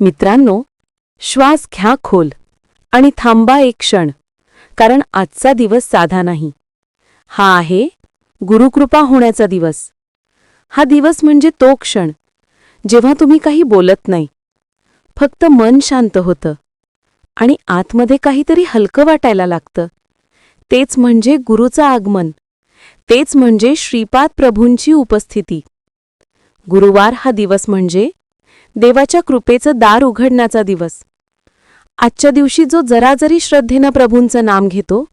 मित्रांनो श्वास घ्या खोल आणि थांबा एक क्षण कारण आजचा दिवस साधा नाही. हा आहे गुरुकृपा होण्याचा दिवस. हा दिवस म्हणजे तो क्षण जेव्हा तुम्ही काही बोलत नाही फक्त मन शांत होतं आणि आतमध्ये काहीतरी हलकं वाटायला लागतं. तेच म्हणजे गुरुचं आगमन. तेच म्हणजे श्रीपाद प्रभूंची उपस्थिती. गुरुवार हा दिवस म्हणजे देवाच्या कृपेचं दार उघडण्याचा दिवस. आजच्या दिवशी जो जरा जरी श्रद्धेनं प्रभूंचं नाम घेतो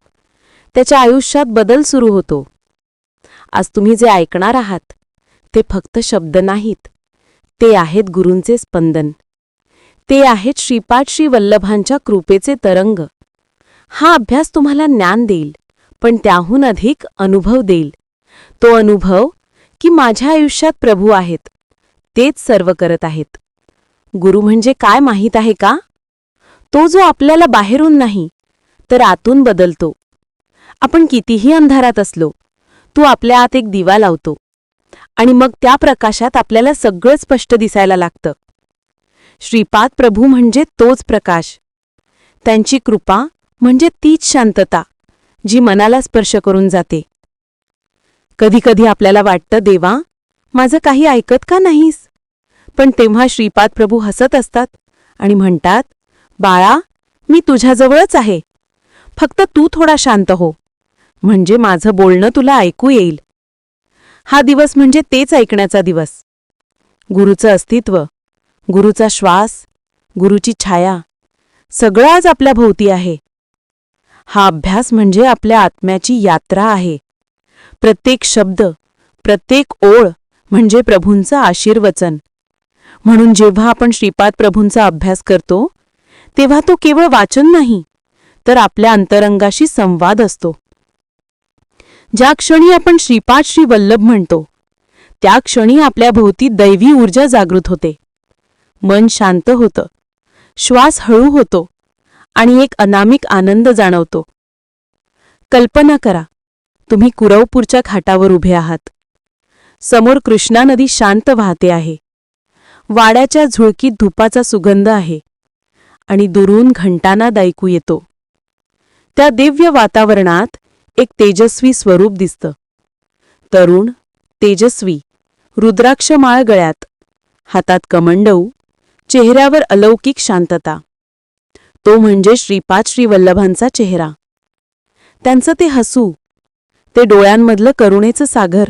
त्याच्या आयुष्यात बदल सुरू होतो. आज तुम्ही जे ऐकणार आहात ते फक्त शब्द नाहीत. ते आहेत गुरूंचे स्पंदन. ते आहेत श्रीपाद श्री वल्लभांच्या कृपेचे तरंग. हा अभ्यास तुम्हाला ज्ञान देईल पण त्याहून अधिक अनुभव देईल. तो अनुभव की माझ्या आयुष्यात प्रभू आहेत. तेच सर्व करत आहेत. गुरु म्हणजे काय माहीत आहे का? तो जो आपल्याला बाहेरून नाही तर आतून बदलतो. आपण कितीही अंधारात असलो तो आपल्या आत एक दिवा लावतो. आणि मग त्या प्रकाशात आपल्याला सगळं स्पष्ट दिसायला लागतं. श्रीपाद प्रभू म्हणजे तोच प्रकाश. त्यांची कृपा म्हणजे तीच शांतता जी मनाला स्पर्श करून जाते. कधीकधी आपल्याला वाटतं देवा माझं काही ऐकत का नाहीस? पण तेव्हा श्रीपाद प्रभू हसत असतात आणि म्हणतात बाळा मी तुझ्याजवळच आहे. फक्त तू थोडा शांत हो. म्हणजे माझं बोलणं तुला ऐकू येईल. हा दिवस म्हणजे तेच ऐकण्याचा दिवस. गुरुचं अस्तित्व गुरुचा श्वास गुरुची छाया सगळं आज आपल्या भोवती आहे. हा अभ्यास म्हणजे आपल्या आत्म्याची यात्रा आहे. प्रत्येक शब्द प्रत्येक ओळ म्हणजे प्रभूंचं आशीर्वचन. म्हणून जेव्हा आपण श्रीपाद प्रभूंचा अभ्यास करतो तेव्हा तो केवळ वाचन नाही तर आपल्या अंतरंगाशी संवाद असतो. ज्या क्षणी आपण श्रीपाद श्री वल्लभ म्हणतो त्या क्षणी आपल्या भोवती दैवी ऊर्जा जागृत होते. मन शांत होतं श्वास हळू होतो आणि एक अनामिक आनंद जाणवतो. कल्पना करा तुम्ही कुरवपूरच्या घाटावर उभे आहात. समोर कृष्णा नदी शांत वाहते आहे. वाड्याच्या झुळकीत धुपाचा सुगंध आहे आणि दुरून घंटानाद ऐकू येतो. त्या दिव्य वातावरणात एक तेजस्वी स्वरूप दिसतं. तरुण तेजस्वी रुद्राक्ष माळ गळ्यात हातात कमंडऊ चेहऱ्यावर अलौकिक शांतता. तो म्हणजे श्रीपाद श्रीवल्लभांचा चेहरा. त्यांचं ते हसू ते डोळ्यांमधलं करुणेचं सागर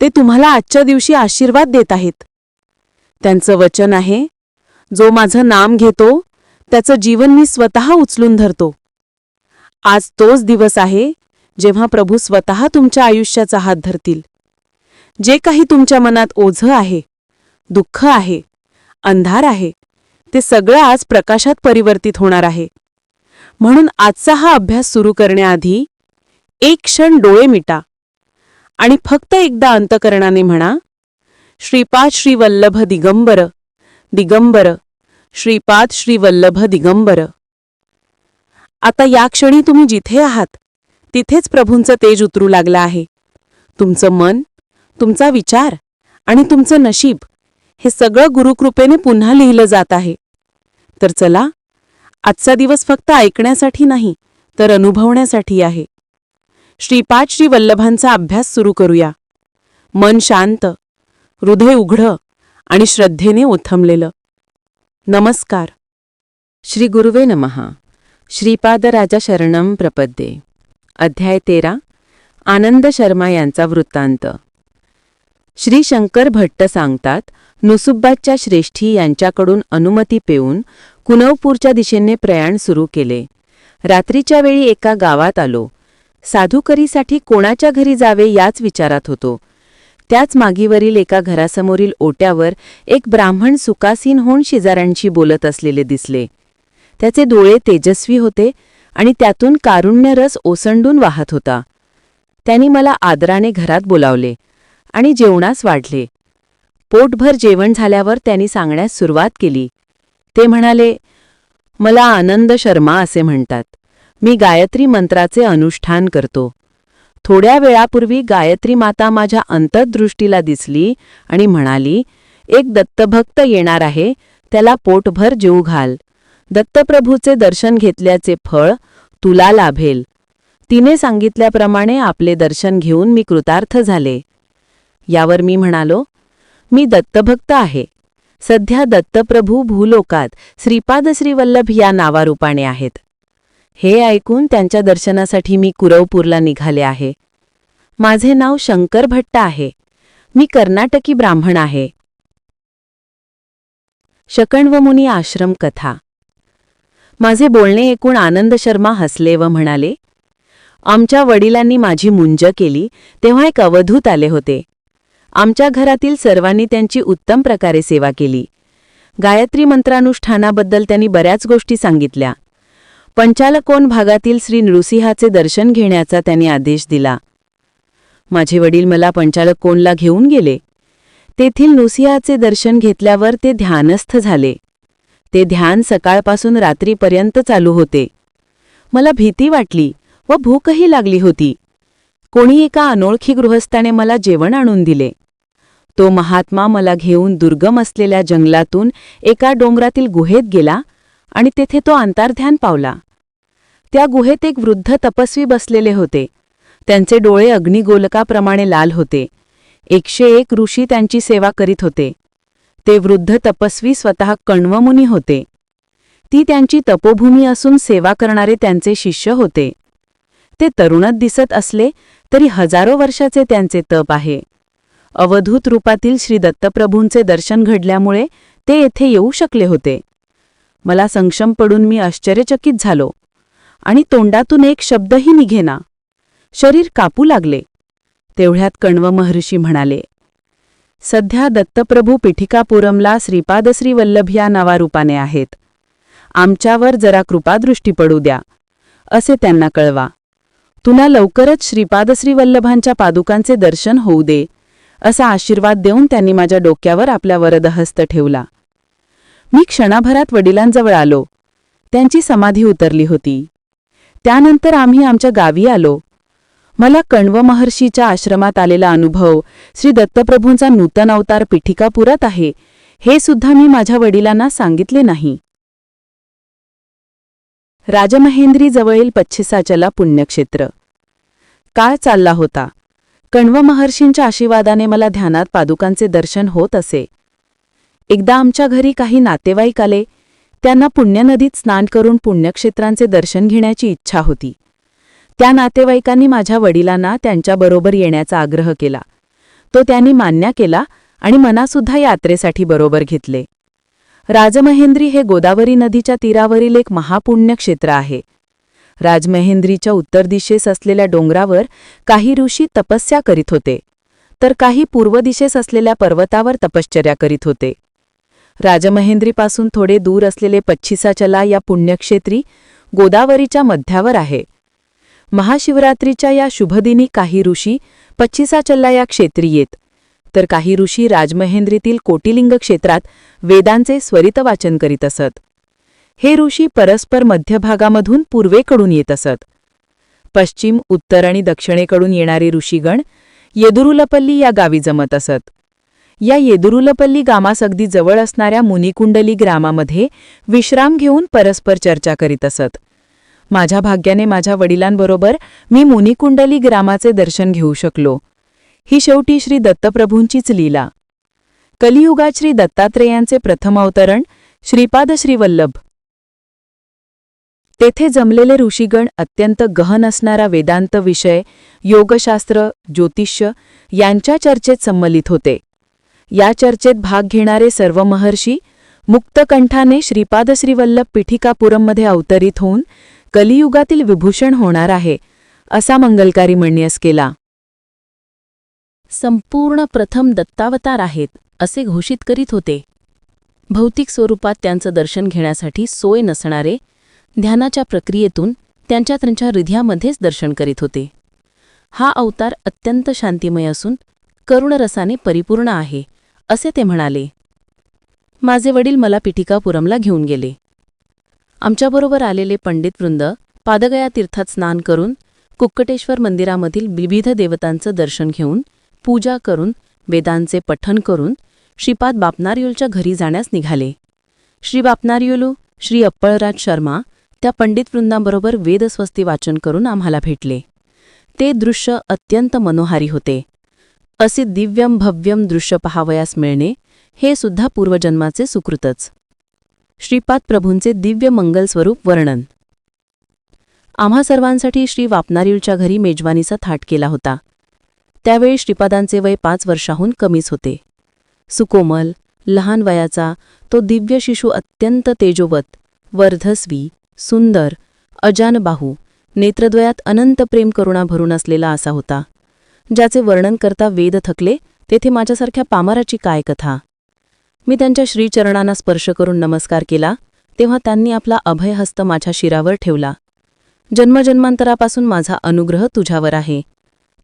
ते तुम्हाला आजच्या दिवशी आशीर्वाद देत आहेत. त्यांचं वचन आहे जो माझं नाम घेतो त्याचं जीवन मी स्वतः उचलून धरतो. आज तोच दिवस आहे जेव्हा प्रभू स्वतः तुमच्या आयुष्याचा हात धरतील. जे काही तुमच्या मनात ओझं आहे दुःख आहे अंधार आहे ते सगळं आज प्रकाशात परिवर्तित होणार आहे. म्हणून आजचा हा अभ्यास सुरू करण्याआधी एक क्षण डोळे मिटा आणि फक्त एकदा अंतकरणाने म्हणा श्रीपाद श्रीवल्लभ दिगंबर. दिगंबर. श्रीपाद श्रीवल्लभ दिगंबर. आता या क्षणी तुम्ही जिथे आहात तिथेच प्रभूंचं तेज उतरू लागलं आहे. तुमचं मन तुमचा विचार आणि तुमचं नशीब हे सगळं गुरुकृपेने पुन्हा लिहिलं जात आहे. तर चला आजचा दिवस फक्त ऐकण्यासाठी नाही तर अनुभवण्यासाठी आहे. श्रीपाद श्री वल्लभांचा अभ्यास सुरू करूया. मन शांत हृदय उघडं आणि श्रद्धेने उथमलेलं नमस्कार. श्री गुरुवे नमहा श्रीपादराजा शरणम प्रपद्ये. अध्याय तेरा. आनंद शर्मा यांचा वृत्तांत. श्री शंकर भट्ट सांगतात नुसुब्बाच्या श्रेष्ठी यांच्याकडून अनुमती पेऊन कुनवपूरच्या दिशेने प्रयाण सुरू केले. रात्रीच्या वेळी एका गावात आलो. साधुकरीसाठी कोणाच्या घरी जावे याच विचारात होतो. त्याच मागीवरील एका घरासमोरील ओट्यावर एक ब्राह्मण सुकासीन होऊन शेजाऱ्यांशी बोलत असलेले दिसले. त्याचे डोळे तेजस्वी होते आणि त्यातून कारुण्यरस ओसंडून वाहत होता. त्यांनी मला आदराने घरात बोलावले आणि जेवणास वाढले. पोटभर जेवण झाल्यावर त्यांनी सांगण्यास सुरुवात केली. ते म्हणाले मला आनंद शर्मा असे म्हणतात. मी गायत्री मंत्राचे अनुष्ठान करतो. थोड्या वेळापूर्वी गायत्री माता माझ्या अंतर्दृष्टीला दिसली आणि म्हणाली एक दत्तभक्त येणार आहे त्याला पोटभर जीव घाल. दत्तप्रभूचे दर्शन घेतल्याचे फळ तुला लाभेल. तिने सांगितल्याप्रमाणे आपले दर्शन घेऊन मी कृतार्थ झाले. यावर मी म्हणालो मी दत्तभक्त आहे. सध्या दत्तप्रभू भूलोकात श्रीपाद श्रीवल्लभ या नावारूपाने आहेत. हे ऐकून त्यांच्या दर्शनासाठी मी कुरवपूरला निघाले आहे. माझे नाव शंकर भट्ट आहे. मी कर्नाटकी ब्राह्मण आहे. शकण्वमुनी आश्रम कथा. माझे बोलणे ऐकून आनंद शर्मा हसले व म्हणाले आमच्या वडिलांनी माझी मुंज केली तेव्हा एक अवधूत आले होते. आमच्या घरातील सर्वांनी त्यांची उत्तम प्रकारे सेवा केली. गायत्री मंत्रानुष्ठानाबद्दल त्यांनी बऱ्याच गोष्टी सांगितल्या. पंचालकोन भागातील श्री नृसिंहाचे दर्शन घेण्याचा त्याने आदेश दिला. माझे वडील मला पंचालकोनला घेऊन गेले. तेथील नृसिंहाचे दर्शन घेतल्यावर ते ध्यानस्थ झाले. ते ध्यान सकाळपासून रात्रीपर्यंत चालू होते. मला भीती वाटली व भूकही लागली होती. कोणी एका अनोळखी गृहस्थाने मला जेवण आणून दिले. तो महात्मा मला घेऊन दुर्गम असलेल्या जंगलातून एका डोंगरातील गुहेत गेला आणि तेथे तो अंतर्ध्यान पावला. त्या गुहेत एक वृद्ध तपस्वी बसलेले होते. त्यांचे डोळे अग्निगोलकाप्रमाणे लाल होते. एकशे एक ऋषी त्यांची सेवा करीत होते. ते वृद्ध तपस्वी स्वतः कण्वमुनी होते. ती त्यांची तपोभूमी असून सेवा करणारे त्यांचे शिष्य होते. ते तरुणत दिसत असले तरी हजारो वर्षाचे त्यांचे तप आहे. अवधूत रूपातील श्री दत्तप्रभूंचे दर्शन घडल्यामुळे ते येथे येऊ शकले होते. मला संक्षम पडून मी आश्चर्यचकित झालो. आणि तोंडातून एक शब्दही निघेना. शरीर कापू लागले. तेवढ्यात कण्व महर्षी म्हणाले सध्या दत्तप्रभू पिठिकापुरमला श्रीपादश्री वल्लभ या नावारूपाने आहेत. आमच्यावर जरा कृपादृष्टी पडू द्या असे त्यांना कळवा. तुला लवकरच श्रीपादश्री वल्लभांच्या पादुकांचे दर्शन होऊ दे असा आशीर्वाद देऊन त्यांनी माझ्या डोक्यावर आपल्या वरदहस्त ठेवला. मी क्षणाभरात वडिलांजवळ आलो. त्यांची समाधी उतरली होती. त्यानंतर आम्ही आमच्या गावी आलो. मला कण्व महर्षीच्या आश्रमात आलेला अनुभव श्री दत्तप्रभूंचा नूतन अवतार पिठिकापुरात आहे हे सुद्धा मी माझ्या वडिलांना सांगितले नाही. राजमहेंद्रीजवळील पच्छिसाचला पुण्यक्षेत्र. काळ चालला होता. कण्व महर्षींच्या आशीर्वादाने मला ध्यानात पादुकांचे दर्शन होत असे. एकदा आमच्या घरी काही नातेवाईक आले त्यांना पुण्यनदीत स्नान करून पुण्यक्षेत्रांचे दर्शन घेण्याची इच्छा होती. त्या नातेवाईकांनी माझ्या वडिलांना त्यांच्याबरोबर येण्याचा आग्रह केला. तो त्यांनी मान्य केला आणि मनासुद्धा यात्रेसाठी बरोबर घेतले. राजमहेंद्री हे गोदावरी नदीच्या तीरावरील एक महापुण्यक्षेत्र आहे. राजमहेंद्रीच्या उत्तर दिशेस असलेल्या डोंगरावर काही ऋषी तपस्या करीत होते तर काही पूर्व दिशेस असलेल्या पर्वतावर तपश्चर्या करीत होते. राजमहेंद्रीपासून थोडे दूर असलेले पच्छिसाचला या पुण्यक्षेत्री गोदावरीच्या मध्यावर आहे. महाशिवरात्रीच्या या शुभदिनी काही ऋषी पच्छिसाचल्ला या क्षेत्री येत. तर काही ऋषी राजमहेंद्रीतील कोटिलिंग क्षेत्रात वेदांचे स्वरित वाचन करीत असत. हे ऋषी परस्पर मध्यभागामधून पूर्वेकडून येत असत. पश्चिम उत्तर आणि दक्षिणेकडून येणारे ऋषीगण येदुरुलपल्ली या गावी जमत असत. या येदुरुलपल्ली गामास अगदी जवळ असणाऱ्या मुनिकुंडली ग्रामामध्ये विश्राम घेऊन परस्पर चर्चा करीत असत. माझ्या भाग्याने माझ्या वडिलांबरोबर मी मुनिकुंडली ग्रामाचे दर्शन घेऊ शकलो. ही शेवटी श्री दत्तप्रभूंचीच लीला. कलियुगात श्री दत्तात्रेयांचे प्रथम अवतरण श्रीपाद श्रीवल्लभ. तेथे जमलेले ऋषीगण अत्यंत गहन असणारा वेदांत विषय योगशास्त्र ज्योतिष्य यांच्या चर्चेत संमलित होते. या चर्चेत भाग घेणारे सर्व महर्षी मुक्तकंठाने श्रीपाद श्रीवल्लभ पिठिकापुरममध्ये अवतरित होऊन कलियुगातील विभूषण होणार आहे असा मंगलकारी म्हणण्यास केला. संपूर्ण प्रथम दत्तावतार आहेत असे घोषित करीत होते. भौतिक स्वरूपात त्यांचं दर्शन घेण्यासाठी सोय नसणारे ध्यानाच्या प्रक्रियेतून त्यांच्या त्यांच्या हृदयामध्येच दर्शन करीत होते. हा अवतार अत्यंत शांतिमय असून करुणरसाने परिपूर्ण आहे. असे ते म्हणाले माझे वडील मला पिठिकापुरमला घेऊन गेले. आमच्याबरोबर आलेले पंडितवृंद पादगया तीर्थात स्नान करून कुक्कटेश्वर मंदिरामधील विविध देवतांचं दर्शन घेऊन पूजा करून वेदांचे पठन करून श्रीपाद बापनारियोलच्या घरी जाण्यास निघाले. श्री बापनारियोलू श्री अप्पळराज शर्मा त्या पंडित वृंदाबरोबर वेदस्वस्ती वाचन करून आम्हाला भेटले. ते दृश्य अत्यंत मनोहारी होते. असे दिव्यम भव्यम दृश्य पहावयास मिळणे हे सुद्धा पूर्वजन्माचे सुकृतच. श्रीपाद प्रभूंचे दिव्य मंगल स्वरूप वर्णन. आम्हा सर्वांसाठी श्री वापनारीलच्या घरी मेजवानीचा थाट केला होता. त्यावेळी श्रीपादांचे वय पाच वर्षाहून कमीच होते. सुकोमल लहान वयाचा तो दिव्य शिशू अत्यंत तेजोवत वर्धस्वी सुंदर अजानबाहू नेत्रद्वयात अनंत प्रेम करुणा भरून असलेला असा होता. ज्याचे वर्णन करता वेद थकले तेथे माझ्यासारख्या पामाराची काय कथा? मी त्यांच्या श्रीचरणांना स्पर्श करून नमस्कार केला तेव्हा त्यांनी आपला अभयहस्त माझ्या शिरावर ठेवला. जन्मजन्मांतरापासून माझा अनुग्रह तुझ्यावर आहे.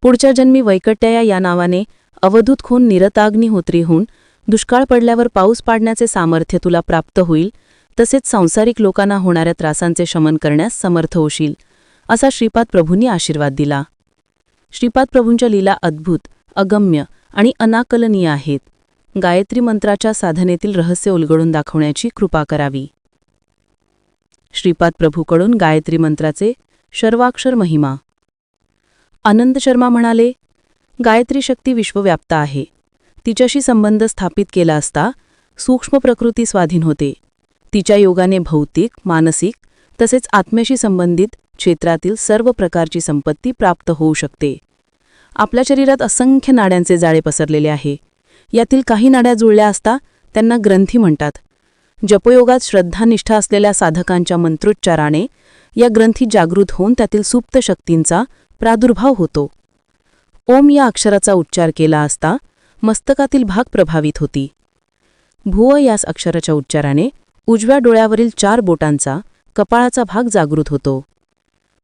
पुढच्या जन्मी वैकट्याया या नावाने अवधूत खून निरताग्निहोत्रीहून दुष्काळ पडल्यावर पाऊस पाडण्याचे सामर्थ्य तुला प्राप्त होईल तसेच सांसारिक लोकांना होणाऱ्या त्रासांचे शमन करण्यास समर्थ होशील असा श्रीपाद प्रभूंनी आशीर्वाद दिला. श्रीपाद प्रभूंच्या लीला अद्भुत अगम्य आणि अनाकलनीय आहेत. गायत्री मंत्राच्या साधनेतील रहस्य उलगडून दाखवण्याची कृपा करावी. श्रीपाद प्रभूकडून गायत्री मंत्राचे शर्वाक्षर महिमा. आनंद शर्मा म्हणाले गायत्री शक्ती विश्वव्याप्त आहे. तिच्याशी संबंध स्थापित केला असता सूक्ष्म प्रकृती स्वाधीन होते. तिच्या योगाने भौतिक मानसिक तसेच आत्म्याशी संबंधित क्षेत्रातील सर्व प्रकारची संपत्ती प्राप्त होऊ शकते. आपल्या शरीरात असंख्य नाड्यांचे जाळे पसरलेले आहे. यातील काही नाड्या जुळल्या असता त्यांना ग्रंथी म्हणतात. जपयोगात श्रद्धानिष्ठा असलेल्या साधकांच्या मंत्रोच्चाराने या ग्रंथी जागृत होऊन त्यातील सुप्त शक्तींचा प्रादुर्भाव होतो. ओम या अक्षराचा उच्चार केला असता मस्तकातील भाग प्रभावित होती. भुव यास अक्षराच्या उच्चाराने उजव्या डोळ्यावरील चार बोटांचा कपाळाचा भाग जागृत होतो.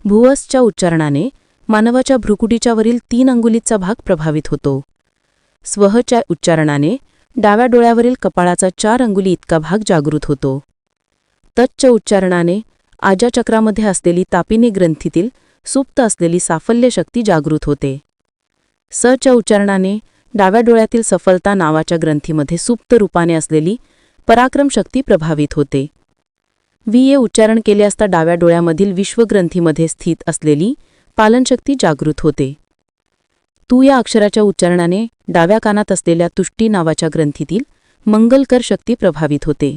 भुवसच्या उच्चारणाने मानवाच्या भ्रुकुटीच्यावरील तीन अंगुलीचा भाग प्रभावित होतो. स्वहच्या उच्चारणाने डाव्या डोळ्यावरील कपाळाचा चार अंगुली इतका भाग जागृत होतो. तच्च्या उच्चारणाने आजाचक्रामध्ये असलेली तापिनी ग्रंथीतील सुप्त असलेली साफल्य शक्ती जागृत होते. सच्या उच्चारणाने डाव्या डोळ्यातील सफलता नावाच्या ग्रंथीमध्ये सुप्त रूपाने असलेली पराक्रम शक्ती प्रभावित होते. V A. उच्चारण केले असता डाव्या डोळ्यामधील विश्वग्रंथीमध्ये स्थित असलेली पालनशक्ती जागृत होते. तू या अक्षराच्या उच्चारणाने डाव्या कानात असलेल्या तुष्टी नावाच्या ग्रंथीतील मंगलकर शक्ती प्रभावित होते.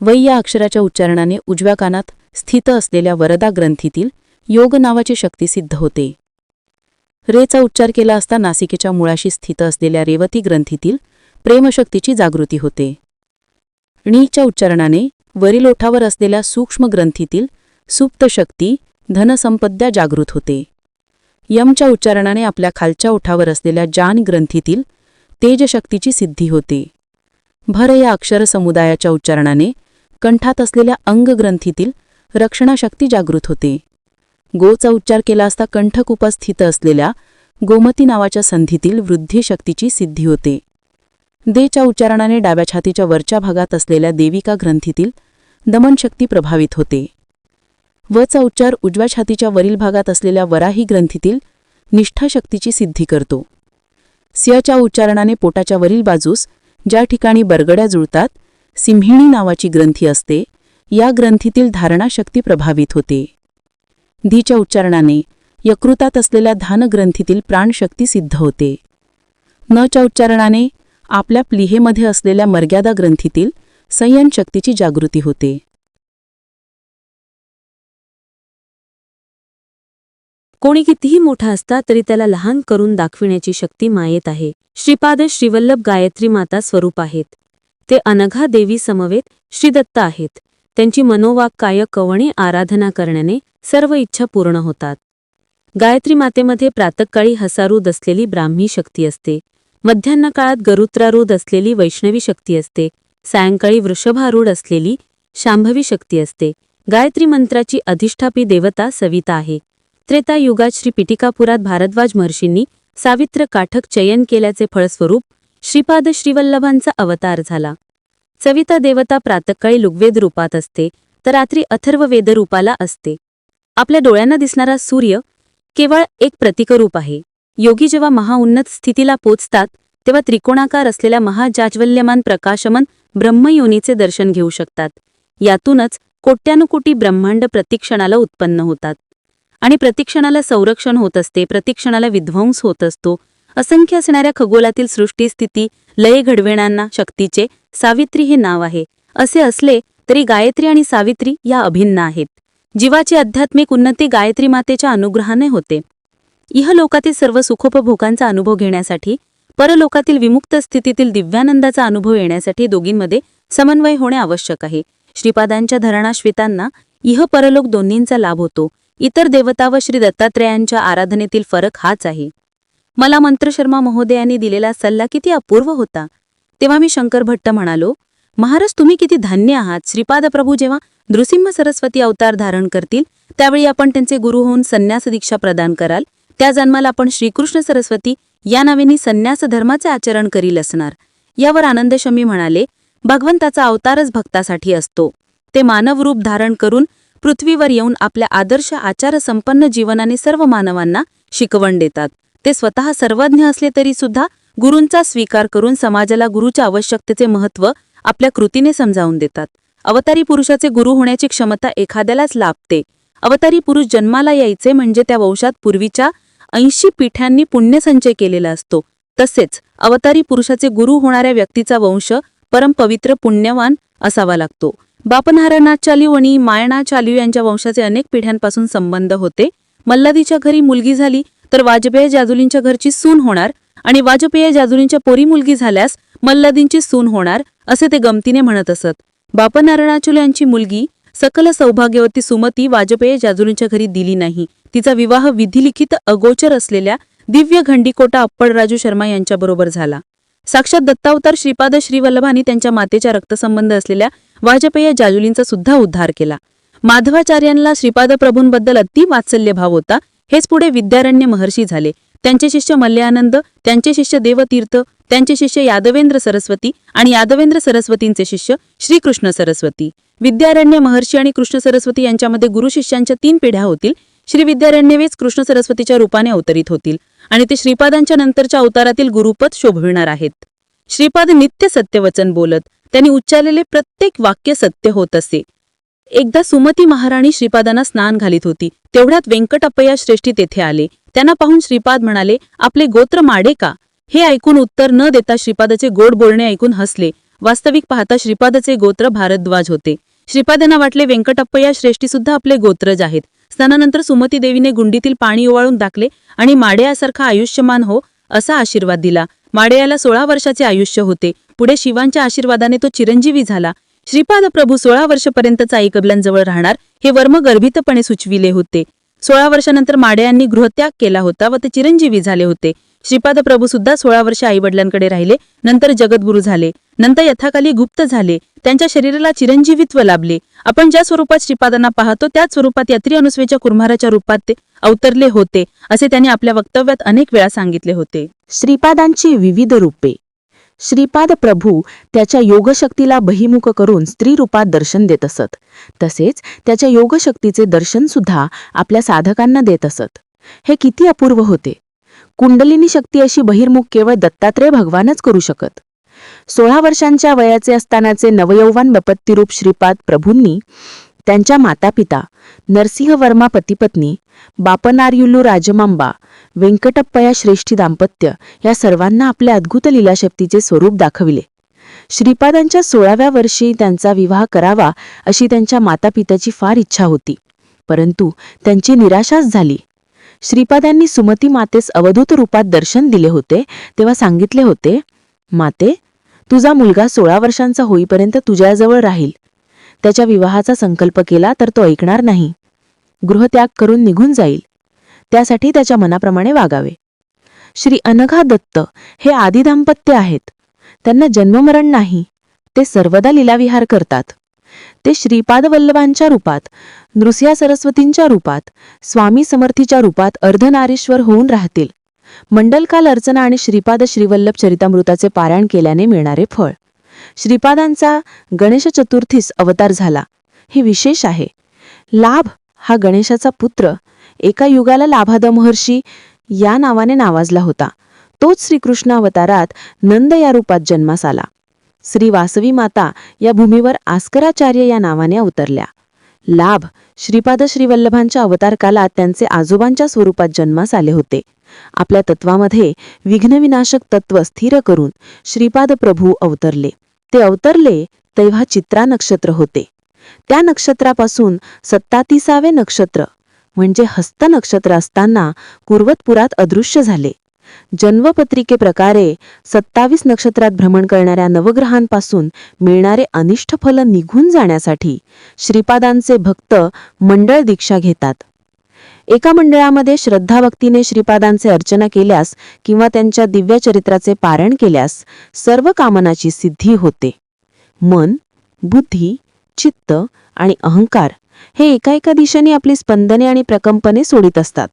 वै या अक्षराच्या उच्चारणाने उजव्या कानात स्थित असलेल्या वरदा ग्रंथीतील योग नावाची शक्ती सिद्ध होते. रेचा उच्चार केला असता नासिकेच्या मुळाशी स्थित असलेल्या रेवती ग्रंथीतील प्रेमशक्तीची जागृती होते. णीच्या उच्चारणाने वरील ओठावर असलेल्या सूक्ष्म ग्रंथीतील सुप्त शक्ती धनसंपद्या जागृत होते. यमच्या उच्चारणाने आपल्या खालच्या ओठावर असलेल्या जान ग्रंथीतील तेजशक्तीची सिद्धी होते. भर या अक्षर समुदायाच्या उच्चारणाने कंठात असलेल्या अंग ग्रंथीतील रक्षणाशक्ती जागृत होते. गोचा उच्चार केला असता कंठकुपा स्थित असलेल्या गोमती नावाच्या संधीतील वृद्धिशक्तीची सिद्धी होते. देच्या उच्चारणाने डाव्या छातीच्या वरच्या भागात असलेल्या देविका ग्रंथीतील दमनशक्ती प्रभावित होते. वचा उच्चार उजव्या छातीच्या वरील भागात असलेल्या वराही ग्रंथीतील निष्ठाशक्तीची सिद्धी करतो. सियाच्या उच्चारणाने पोटाच्या वरील बाजूस ज्या ठिकाणी बरगड्या जुळतात सिंहिणी नावाची ग्रंथी असते या ग्रंथीतील धारणाशक्ती प्रभावित होते. धीच्या उच्चारणाने यकृतात असलेल्या धानग्रंथीतील प्राणशक्ती सिद्ध होते. नच्या उच्चारणाने आपल्या प्लिहेमध्ये असलेल्या मर्यादा ग्रंथीतील संयम शक्तीची जागृती होते. कोणी कितीही मोठा असता तरी त्याला लहान करून दाखविण्याची शक्ती मायेत आहे. श्रीपाद श्रीवल्लभ गायत्री माता स्वरूप आहेत. ते अनघा देवी समवेत श्रीदत्त आहेत. त्यांची मनोवाक काय कवणे आराधना करण्याने सर्व इच्छा पूर्ण होतात. गायत्री मातेमध्ये प्रातकाळी हसारूद असलेली ब्राह्मी शक्ती असते. मध्यान्ह काळात गरुत्रारूद असलेली वैष्णवी शक्ती असते. सायंकाळी वृषभारूढ असलेली शांभवी शक्ती असते. गायत्री मंत्राची अधिष्ठापी देवता सविता आहे. त्रेतायुगात श्री पिटिकापुरात भारद्वाज महर्षींनी सावित्र काठक चयन केल्याचे फळस्वरूप श्रीपाद श्रीवल्लभांचा अवतार झाला. सविता देवता प्रातकाळी लुग्वेद रूपात असते तर रात्री अथर्व वेद रूपाला असते. आपल्या डोळ्यांना दिसणारा सूर्य केवळ एक प्रतिकरूप आहे. योगी जेव्हा महाउन्नत स्थितीला पोचतात तेव्हा त्रिकोणाकार असलेल्या महाजाज्वल्यमान प्रकाशमन ब्रह्मयोनीचे दर्शन घेऊ शकतात. यातूनच कोट्यानुकोटी ब्रह्मांड प्रतिक्षणाला उत्पन्न होतात. आणि प्रतिक्षणाला संरक्षण होत असते प्रतिक्षणाला विध्वंस होत असतो असंख्य असणाऱ्या खगोलातील सृष्टी स्थिती लय घडविणांना शक्तीचे सावित्री हे नाव आहे. असे असले तरी गायत्री आणि सावित्री या अभिन्न आहेत. जीवाची आध्यात्मिक उन्नती गायत्री मातेच्या अनुग्रहाने होते. इहलोकातील सर्व सुखोपभोगांचा अनुभव घेण्यासाठी परलोकातील विमुक्त स्थितीतील दिव्यानंदाचा अनुभव येण्यासाठी दोघींमध्ये समन्वय होणे आवश्यक आहे. श्रीपादांच्या धरणाश्वितांना इह परलोक दोन्हींचा लाभ होतो. इतर देवता व श्री दत्तात्रेयांच्या आराधनेतील फरक हाच आहे. मला मंत्रशर्मा महोदयांनी दिलेला सल्ला किती अपूर्व होता. तेव्हा मी शंकर भट्ट म्हणालो महाराज तुम्ही किती धन्य आहात. श्रीपाद प्रभू जेव्हा नृसिंह सरस्वती अवतार धारण करतील त्यावेळी आपण त्यांचे गुरु होऊन संन्यास दीक्षा प्रदान कराल. त्या जन्माला आपण श्रीकृष्ण सरस्वती या नावेनी संन्यास धर्माचे आचरण करील असणार. यावर आनंदशमी म्हणाले भगवंताचा अवतारच भक्तासाठी असतो. ते मानव रूप धारण करून पृथ्वीवर येऊन आपल्या आदर्श आचारसंपन्न जीवनाने सर्व मानवांना शिकवण देतात. ते स्वतः सर्वज्ञ असले तरी सुद्धा गुरूंचा स्वीकार करून समाजाला गुरुच्या आवश्यकतेचे महत्त्व आपल्या कृतीने समजावून देतात. अवतारी पुरुषाचे गुरु होण्याची क्षमता एखाद्यालाच लाभते. अवतारी पुरुष जन्माला यायचे म्हणजे त्या वंशात पूर्वीच्या ऐंशी पिढ्यांनी पुण्यसंचय केलेला असतो. तसेच अवतारी पुरुषाचे गुरु होणाऱ्या व्यक्तीचा वंश परमपवित्र पुण्यवान असावा लागतो. बापनारायणाथ चालू आणि मायणा चालू यांच्या वंशाचे अनेक पिढ्यांपासून संबंध होते. मल्लादीच्या घरी मुलगी झाली तर वाजपेयी जाजुलींच्या घरची सून होणार आणि वाजपेयी जाजुलींच्या पोरी मुलगी झाल्यास मल्लादींची सून होणार असे ते गमतीने म्हणत असत. बापनारायणाचुल यांची मुलगी सकल सौभाग्यवती सुमती वाजपेयी जाजुलींच्या घरी दिली नाही. तिचा विवाह विधिलिखित अगोचर असलेल्या दिव्य घंडीकोटा अप्पळराजू शर्मा यांच्याबरोबर झाला. साक्षात दत्तावतार श्रीपाद श्रीवल्लभांनी त्यांच्या मातेच्या रक्तसंबंध असलेल्या वाजपेयी जाजुलींचा सुद्धा उद्धार केला. माधवाचार्यांना श्रीपाद प्रभूंबद्दल अति वात्सल्य भाव होता हेच पुढे विद्यारण्य महर्षी झाले. त्यांचे शिष्य मल्ल्यानंद त्यांचे शिष्य देवतीर्थ त्यांचे शिष्य यादवेंद्र सरस्वती आणि यादवेंद्र सरस्वतींचे शिष्य श्रीकृष्ण सरस्वती. विद्यारण्य महर्षी आणि कृष्ण सरस्वती यांच्यामध्ये गुरु शिष्यांच्या तीन पिढ्या होतील. श्री विद्यारण्यवेच कृष्ण सरस्वतीच्या रूपाने अवतरित होतील आणि ते श्रीपादांच्या नंतरच्या अवतारातील गुरुपद शोभविणार आहेत. श्रीपाद नित्य सत्यवचन बोलत त्यांनी उच्चारलेले प्रत्येक वाक्य सत्य होत असे. एकदा सुमती महाराणी श्रीपादांना स्नान घालीत होती. तेवढ्यात व्यंकटप्पया श्रेष्ठी तेथे आले. त्यांना पाहून श्रीपाद म्हणाले आपले गोत्र माडे का? हे ऐकून उत्तर न देता श्रीपादाचे गोड बोलणे ऐकून हसले. वास्तविक पाहता श्रीपादाचे गोत्र भारद्वाज होते. श्रीपादांना वाटले व्यंकटप्पया श्रेष्ठी सुद्धा आपले गोत्रज आहेत. स्नानानंतर सुमती देवीने गुंडीतील पाणी ओवाळून टाकले आणि माडेयासारखा आयुष्यमान हो असा आशीर्वाद दिला. माडेयाला सोळा वर्षाचे आयुष्य होते. पुढे शिवांच्या आशीर्वादाने तो चिरंजीवी झाला. श्रीपाद प्रभू सोळा वर्षपर्यंतच आई कबलांजवळ राहणार हे वर्म गर्भितपणे सुचविले होते. सोळा वर्षानंतर माडेयांनी गृहत्याग केला होता व ते चिरंजीवी झाले होते. श्रीपाद प्रभू सुद्धा सोळा वर्ष आई वडिलांकडे राहिले. नंतर जगद्गुरु झाले. नंतर यथाकाली गुप्त झाले. त्यांच्या शरीराला चिरंजीवित्व लाभले. आपण ज्या स्वरूपात श्रीपादांना पाहतो त्याच स्वरूपात यात्री अनुस्वेच्या कुर्माराच्या रूपात ते अवतरले होते असे त्यांनी आपल्या वक्तव्यात अनेक वेळा सांगितले होते. श्रीपादांची विविध रूपे. श्रीपाद प्रभू त्याच्या योगशक्तीला बहिमुख करून स्त्री रूपात दर्शन देत असत. तसेच त्याच्या योगशक्तीचे दर्शन सुद्धा आपल्या साधकांना देत असत. हे किती अपूर्व होते. कुंडलिनी शक्ती अशी बहिर्मुख केवळ दत्तात्रय भगवानच करू शकत. सोळा वर्षांच्या वयाचे असतानाचे नवयौवान बपत्तीरूप श्रीपाद प्रभूंनी त्यांच्या मातापिता नरसिंह वर्मा पतिपत्नी बापनार्युलू राजमांबा व्यंकटप्पया श्रेष्ठी दाम्पत्य या सर्वांना आपल्या अद्भुत लीलाशक्तीचे स्वरूप दाखविले. श्रीपादांच्या सोळाव्या वर्षी त्यांचा विवाह करावा अशी त्यांच्या मातापित्याची फार इच्छा होती. परंतु त्यांची निराशाच झाली. श्रीपादांनी सुमती मातेस अवधूत रूपात दर्शन दिले होते तेव्हा सांगितले होते माते तुझा मुलगा सोळा वर्षांचा होईपर्यंत तुझ्याजवळ राहील. त्याच्या विवाहाचा संकल्प केला तर तो ऐकणार नाही. गृहत्याग करून निघून जाईल. त्यासाठी त्याच्या मनाप्रमाणे वागावे. श्री अनघा दत्त हे आदिदाम्पत्य आहेत. त्यांना जन्ममरण नाही. ते सर्वदा लीलाविहार करतात. ते श्रीपादवल्लभांच्या रूपात नृसिया सरस्वतींच्या रूपात स्वामी समर्थीच्या रूपात अर्धनारीश्वर होऊन राहतील. मंडलकाल अर्चना आणि श्रीपाद श्रीवल्लभ चरितामृताचे पारायण केल्याने मिळणारे फळ. श्रीपादांचा गणेश चतुर्थीस अवतार झाला. हे विशेष आहे. लाभ हा गणेशाचा पुत्र एका युगाला लाभाद महर्षी या नावाने नावाजला होता. तोच श्रीकृष्ण अवतारात नंद या रूपात जन्मास आला. श्री वासवी माता या भूमीवर आस्कराचार्य या नावाने अवतरल्या. लाभ. श्रीपाद श्रीवल्लभांच्या अवतार कालात त्यांचे आजोबांच्या स्वरूपात जन्मास आले होते. आपल्या तत्वामध्ये विघ्नविनाशक तत्व स्थिर करून श्रीपाद प्रभू अवतरले. ते अवतरले तेव्हा चित्रा नक्षत्र होते. त्या नक्षत्रापासून सत्तातिसावे नक्षत्र म्हणजे हस्त नक्षत्र असताना कुर्वतपुरात अदृश्य झाले. जन्मपत्रिकेप्रकारे सत्तावीस नक्षत्रात भ्रमण करणाऱ्या नवग्रहांपासून मिळणारे अनिष्ट फल निघून जाण्यासाठी श्रीपादांचे भक्त मंडळ दीक्षा घेतात. एका मंडळामध्ये श्रद्धाभक्तीने श्रीपादांचे अर्चना केल्यास किंवा त्यांच्या दिव्य चरित्राचे पारण केल्यास सर्व कामनाची सिद्धी होते. मन बुद्धी चित्त आणि अहंकार हे एका एका दिशेने आपली स्पंदने आणि प्रकंपने सोडित असतात.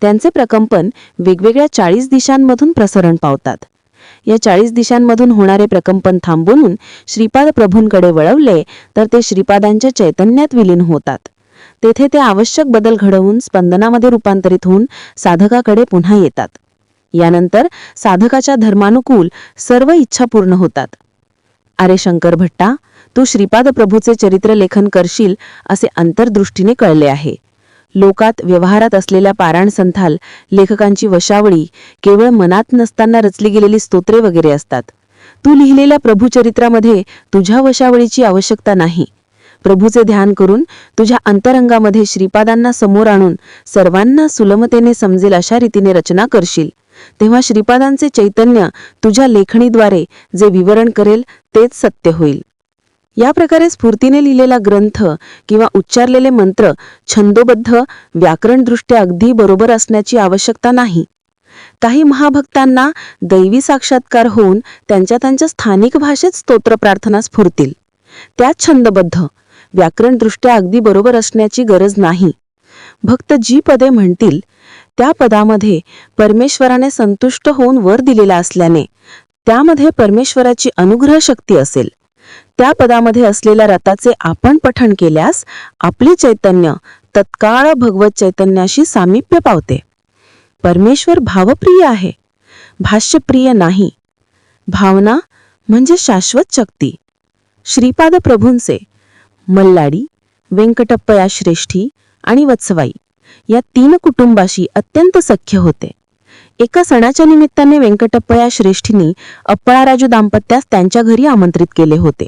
त्यांचे प्रकंपन वेगवेगळ्या चाळीस दिशांमधून प्रसरण पावतात. या चाळीस दिशांमधून होणारे प्रकंपन थांबवून श्रीपाद प्रभूंकडे वळवले तर ते श्रीपादांच्या चैतन्यात विलीन होतात. तेथे ते आवश्यक बदल घडवून स्पंदनामध्ये रूपांतरित होऊन साधकाकडे पुन्हा येतात. यानंतर साधकाच्या धर्मानुकूल सर्व इच्छा पूर्ण होतात. अरे शंकर भट्टा तू श्रीपाद प्रभूचे चरित्र लेखन करशील असे अंतर्दृष्टीने कळले आहे. लोकात व्यवहारात असलेल्या पारायण संथाल लेखकांची वशावळी केवळ मनात नसताना रचली गेलेली स्तोत्रे वगैरे असतात. तू लिहिलेल्या प्रभूचरित्रामध्ये तुझ्या वशावळीची आवश्यकता नाही. प्रभूचे ध्यान करून तुझ्या अंतरंगामध्ये श्रीपादांना समोर आणून सर्वांना सुलमतेने समजेल अशा रीतीने रचना करशील. तेव्हा श्रीपादांचे चैतन्य तुझ्या लेखणीद्वारे जे विवरण करेल तेच सत्य होईल. या प्रकारे स्फूर्तीने लिहिलेला ग्रंथ किंवा उच्चारलेले मंत्र छंदोबद्ध व्याकरणदृष्ट्या अगदी बरोबर असण्याची आवश्यकता नाही. काही महाभक्तांना दैवी साक्षात्कार होऊन त्यांच्या त्यांच्या स्थानिक भाषेत स्तोत्र प्रार्थना स्फुरतील. त्यात छंदबद्ध व्याकरणदृष्ट्या अगदी बरोबर असण्याची गरज नाही. भक्त जी पदे म्हणतील त्या पदामध्ये परमेश्वराने संतुष्ट होऊन वर दिलेला असल्याने त्यामध्ये परमेश्वराची अनुग्रह शक्ती असेल. त्या पदामध्ये असलेल्या रथाचे आपण पठण केल्यास आपले चैतन्य तत्काळ भगवत चैतन्याशी सामिप्य पावते. परमेश्वर भावप्रिय आहे. भाष्यप्रिय नाही. भावना म्हणजे शाश्वत शक्ती. श्रीपाद प्रभूंचे मल्लाडी व्यंकटप्पया श्रेष्ठी आणि वत्सवाई या तीन कुटुंबाशी अत्यंत सख्य होते. एका सणाच्या निमित्ताने व्यंकटप्पया श्रेष्ठींनी अप्पळाराजू दाम्पत्यास त्यांच्या घरी आमंत्रित केले होते.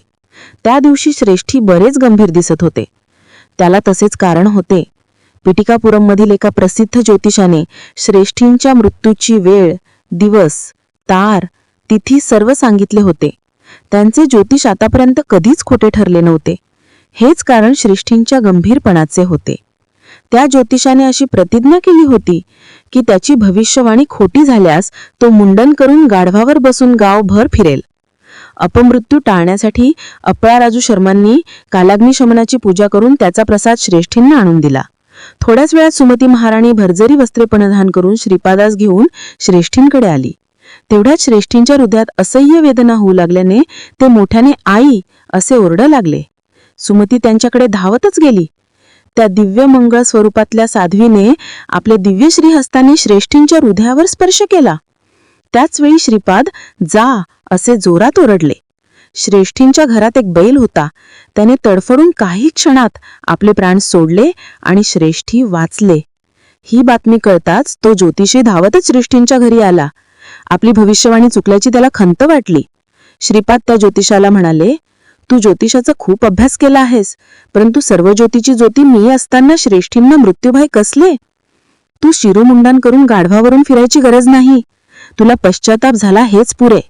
त्या दिवशी श्रेष्ठी बरेच गंभीर दिसत होते. त्याला तसेच कारण होते. पिटिकापुरममधील एका प्रसिद्ध ज्योतिषाने श्रेष्ठींच्या मृत्यूची वेळ दिवस तार तिथी सर्व सांगितले होते. त्यांचे ज्योतिष आतापर्यंत कधीच खोटे ठरले नव्हते. हेच कारण श्रेष्ठींच्या गंभीरपणाचे होते. त्या ज्योतिषाने अशी प्रतिज्ञा केली होती की त्याची भविष्यवाणी खोटी झाल्यास तो मुंडन करून गाढवावर बसून गावभर फिरेल. अपमृत्यू टाळण्यासाठी अप्पळाराजू शर्मांनी कालाग्निशमनाची पूजा करून त्याचा प्रसाद श्रेष्ठींना आणून दिला. थोड्याच वेळात सुमती महाराणी भरजरी वस्त्रे परिधान करून श्रीपादास घेऊन श्रेष्ठींकडे आली. तेवढ्याच श्रेष्ठींच्या हृदयात असह्य वेदना होऊ लागल्याने ते मोठ्याने आई असे ओरड लागले. सुमती त्यांच्याकडे धावतच गेली. त्या दिव्य मंगळ स्वरूपातल्या साध्वीने आपले दिव्य श्रीहस्ताने श्रेष्ठींच्या हृदयावर स्पर्श केला. त्याच वेळी श्रीपाद जा असे जोरात ओरडले. श्रेष्ठींच्या घरात एक बैल होता. त्याने तडफडून काही क्षणात आपले प्राण सोडले आणि श्रेष्ठी वाचले. ही बातमी कळताच तो ज्योतिषी धावतच श्रेष्ठींच्या घरी आला. आपली भविष्यवाणी चुकल्याची त्याला खंत वाटली. श्रीपाद त्या ज्योतिषाला म्हणाले तू ज्योतिषाचा खूप अभ्यास केला आहेस परंतु सर्व ज्योतीची ज्योती मी असताना श्रेष्ठींना मृत्यूभय कसले? तू शिरोमुंडन करून गाढवावरून फिरायची गरज नाही. तुला पश्चाताप झाला हेच पुरे.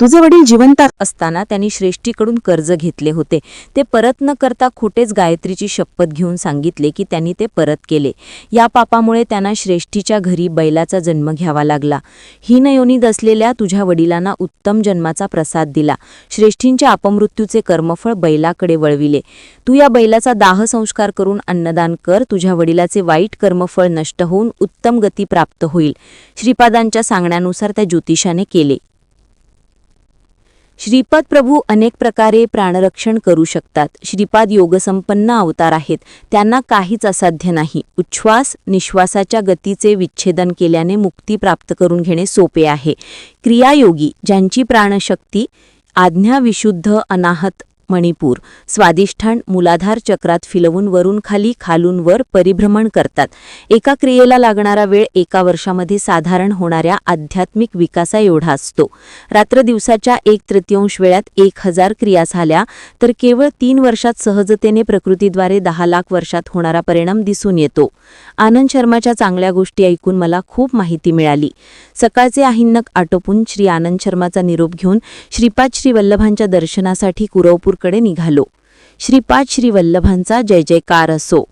तुझे वडील जिवंत असताना त्यांनी श्रेष्ठीकडून कर्ज घेतले होते. ते परत न करता खोटेच गायत्रीची शपथ घेऊन सांगितले की त्यांनी ते परत केले. या पापामुळे त्यांना श्रेष्ठीच्या घरी बैलाचा जन्म घ्यावा लागला. हीन असलेल्या तुझ्या वडिलांना उत्तम जन्माचा प्रसाद दिला. श्रेष्ठींच्या अपमृत्यूचे कर्मफळ बैलाकडे वळविले. तू या बैलाचा दाह संस्कार करून अन्नदान कर. तुझ्या वडिलाचे वाईट कर्मफळ नष्ट होऊन उत्तम गती प्राप्त होईल. श्रीपादांच्या सांगण्यानुसार त्या ज्योतिषाने केले. श्रीपाद प्रभू अनेक प्रकारे प्राणरक्षण करू शकतात. श्रीपाद योगसंपन्न अवतार आहेत. त्यांना काहीच असाध्य नाही. उच्छ्वास निश्वासाच्या गतीचे विच्छेदन केल्याने मुक्ती प्राप्त करून घेणे सोपे आहे. क्रियायोगी ज्यांची प्राणशक्ती आज्ञा विशुद्ध अनाहत मणिपूर. स्वादिष्ठान मुलाधार चक्रात फिलवून वरून खाली खालून वर परिभ्रमण करतात. एका क्रियेला लागणारा वेळ एका वर्षामध्ये साधारण होणाऱ्या आध्यात्मिक विकासा एवढा असतो. रात्र दिवसाच्या एक तृतीयांश वेळात एक हजार क्रिया झाल्या तर केवळ तीन वर्षात सहजतेने प्रकृतीद्वारे दहा लाख वर्षात होणारा परिणाम दिसून येतो. आनंद शर्माच्या चांगल्या गोष्टी ऐकून मला खूप माहिती मिळाली. सकाळचे आहिन्नक आटोपून श्री आनंद शर्माचा निरोप घेऊन श्रीपाद श्री वल्लभांच्या दर्शनासाठी कुरवपूर कुरवपूरकडे निघालो. श्रीपाद श्री वल्लभांचा जय जयकार असो.